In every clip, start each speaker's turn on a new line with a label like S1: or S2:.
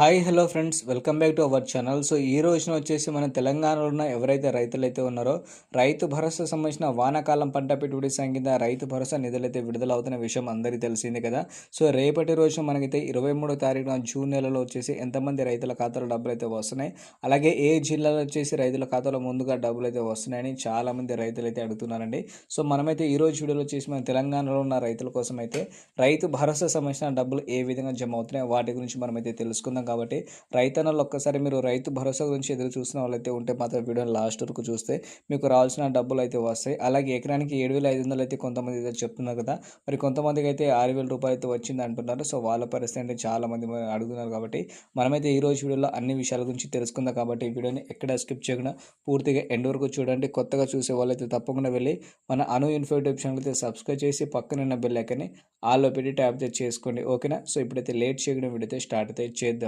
S1: Hi hello friends. Welcome back to our channel. So ఈ రోజున వచ్చేసి మన తెలంగాణలో ఉన్న ఎవరైతే రైతులైతే ఉన్నారో రైతు భరోసా సంబంధించిన వానాకాలం పంట పెట్టుబడి సంఖ్య రైతు భరోసా నిధులైతే విడుదలవుతున్న విషయం అందరికీ తెలిసిందే కదా. సో రేపటి రోజున మనకైతే ఇరవై మూడో తారీఖున జూన్ నెలలో వచ్చేసి ఎంతమంది రైతుల ఖాతాలో డబ్బులు అయితే వస్తున్నాయి అలాగే ఏ జిల్లాలో వచ్చేసి రైతుల ఖాతాలో ముందుగా డబ్బులు అయితే వస్తున్నాయని చాలామంది రైతులు అయితే అడుగుతున్నారండి. సో మనమైతే ఈ రోజు వీడియోలో వచ్చేసి మన తెలంగాణలో ఉన్న రైతుల కోసం అయితే రైతు భరోసా సంబంధించిన డబ్బులు ఏ విధంగా జమ అవుతున్నాయి వాటి గురించి మనమైతే తెలుసుకుందాం కాబట్టి రైతన్నలు ఒక్కసారి మీరు రైతు భరోసా గురించి ఎదురు చూస్తున్న వాళ్ళైతే ఉంటే మాత్రం వీడియోని లాస్ట్ వరకు చూస్తే మీకు రావాల్సిన డబ్బులు అయితే వస్తాయి. అలాగే ఎకరానికి ఏడు వేల ఐదు వందలు అయితే కొంతమంది అయితే చెప్తున్నారు కదా. మరి కొంతమందికి అయితే ఆరు వేల రూపాయలు అయితే వచ్చింది అంటున్నారు. సో వాళ్ళ పరిస్థితి అంటే చాలామంది అడుగుతున్నారు కాబట్టి మనమైతే ఈ రోజు వీడియోలో అన్ని విషయాల గురించి తెలుసుకుందాం కాబట్టి ఈ వీడియోని ఎక్కడ స్కిప్ చేయకుండా పూర్తిగా ఎండ్ వరకు చూడండి. కొత్తగా చూసే వాళ్ళైతే తప్పకుండా వెళ్ళి మన అను ఇన్ఫో ఛానల్ అయితే సబ్స్క్రైబ్ చేసి పక్కనున్న బెల్ ఐకన్ని ఆల్లో పెట్టి ట్యాప్ చేసుకోండి. ఓకేనా? సో ఇప్పుడైతే లేట్ చేయడం వీడియో స్టార్ట్ అయితే చేద్దాం.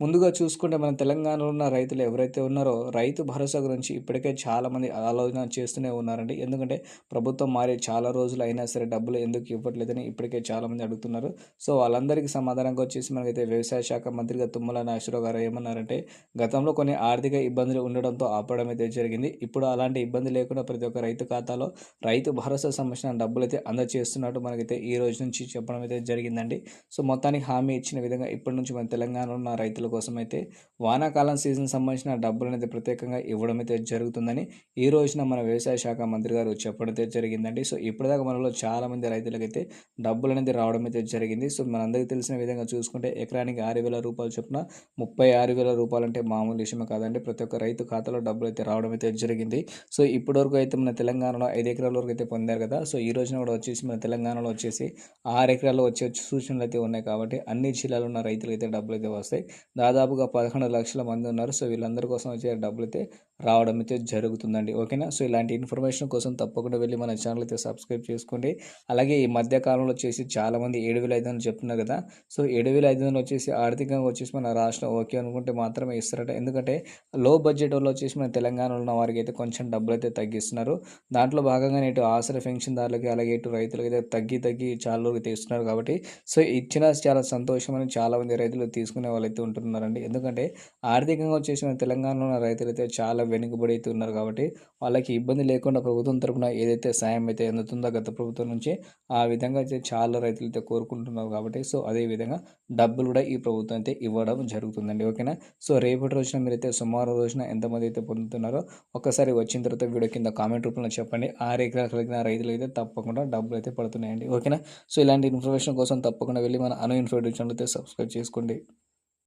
S1: ముందుగా చూసుకుంటే మన తెలంగాణలో ఉన్న రైతులు ఎవరైతే ఉన్నారో రైతు భరోసా గురించి ఇప్పటికే చాలామంది ఆలోచన చేస్తూనే ఉన్నారండి. ఎందుకంటే ప్రభుత్వం మారే చాలా రోజులు అయినా సరే డబ్బులు ఎందుకు ఇవ్వట్లేదని ఇప్పటికే చాలామంది అడుగుతున్నారు. సో వాళ్ళందరికీ సమాధానంగా వచ్చేసి మనకైతే వ్యవసాయ శాఖ మంత్రిగా తుమ్మల నాగేశ్వరరావు గారు ఏమన్నారంటే గతంలో కొన్ని ఆర్థిక ఇబ్బందులు ఉండడంతో ఆపడం అయితే జరిగింది. ఇప్పుడు అలాంటి ఇబ్బంది లేకుండా ప్రతి ఒక్క రైతు ఖాతాలో రైతు భరోసా సంబంధించిన డబ్బులు అయితే అందజేస్తున్నట్టు మనకైతే ఈ రోజు నుంచి చెప్పడం అయితే జరిగిందండి. సో మొత్తానికి హామీ ఇచ్చిన విధంగా ఇప్పటి నుంచి మన తెలంగాణలో ఉన్న రైతులు కోసం అయితే వానాకాలం సీజన్ సంబంధించిన డబ్బులు అనేది ప్రత్యేకంగా ఇవ్వడం అయితే జరుగుతుందని ఈ రోజున మన వ్యవసాయ శాఖ మంత్రి గారు చెప్పడం అయితే జరిగిందండి. సో ఇప్పటిదాకా మనలో చాలామంది రైతులకైతే డబ్బులు అనేది రావడం అయితే జరిగింది. సో మనందరికీ తెలిసిన విధంగా చూసుకుంటే ఎకరానికి ఆరు వేల రూపాయలు చొప్పున ముప్పై ఆరు వేల రూపాయలు అంటే మామూలు విషయమే కాదండి. ప్రతి ఒక్క రైతు ఖాతాలో డబ్బులు అయితే రావడం అయితే జరిగింది. సో ఇప్పటివరకు అయితే మన తెలంగాణలో ఐదు ఎకరాల వరకు అయితే పొందారు కదా. సో ఈ రోజున కూడా వచ్చేసి మన తెలంగాణలో వచ్చేసి ఆరు ఎకరాల్లో వచ్చే సూచనలు అయితే ఉన్నాయి కాబట్టి అన్ని జిల్లాలో ఉన్న రైతులు అయితే డబ్బులు అయితే వస్తాయి. దాదాపుగా పదకొండు లక్షల మంది ఉన్నారు. సో వీళ్ళందరి కోసం వచ్చే డబ్బులు అయితే రావడం అయితే జరుగుతుందండి. ఓకేనా? సో ఇలాంటి ఇన్ఫర్మేషన్ కోసం తప్పకుండా వెళ్ళి మన ఛానల్ అయితే సబ్స్క్రైబ్ చేసుకోండి. అలాగే ఈ మధ్య కాలంలో వచ్చేసి చాలామంది ఏడు వేల ఐదు వందలు చెప్తున్నారు కదా. సో ఏడు వేల ఐదు వందలు వచ్చేసి ఆర్థికంగా వచ్చేసి మన రాష్ట్రం ఓకే అనుకుంటే మాత్రమే ఇస్తారట. ఎందుకంటే లో బడ్జెట్ వల్ల వచ్చేసి మన తెలంగాణలో ఉన్న వారికి అయితే కొంచెం డబ్బులు అయితే తగ్గిస్తున్నారు. దాంట్లో భాగంగా ఇటు ఆసర పెన్షన్దారులకి అలాగే ఇటు రైతులకి అయితే తగ్గి తగ్గి చాలా రోజులు తీస్తున్నారు కాబట్టి సో ఇచ్చిన చాలా సంతోషం అని చాలామంది రైతులు తీసుకునే వాళ్ళు అయితే ఉంటున్నారండి. ఎందుకంటే ఆర్థికంగా వచ్చేసి మన తెలంగాణలో ఉన్న రైతులు అయితే చాలా వెనుకబడి ఉన్నారు కాబట్టి వాళ్ళకి ఇబ్బంది లేకుండా ప్రభుత్వం తరపున ఏదైతే సాయం అయితే అందుతుందో గత ప్రభుత్వం నుంచి ఆ విధంగా అయితే చాలా రైతులు అయితే కోరుకుంటున్నారు కాబట్టి సో అదే విధంగా డబ్బులు కూడా ఈ ప్రభుత్వం అయితే ఇవ్వడం జరుగుతుందండి ఓకేనా? సో రేపటి రోజున మీరైతే సుమారు రోజున ఎంతమంది అయితే పొందుతున్నారో ఒక్కసారి వచ్చిన తర్వాత వీడియో కింద కామెంట్ రూపంలో చెప్పండి. ఆరు ఎకరాలు కలిగిన రైతులు అయితే తప్పకుండా డబ్బులు అయితే పడుతున్నాయండి ఓకేనా? సో ఇలాంటి ఇన్ఫర్మేషన్ కోసం తప్పకుండా వెళ్ళి మన అను ఇన్ఫర్మేషన్ ఛానల్ అయితే సబ్స్క్రైబ్ చేసుకోండి.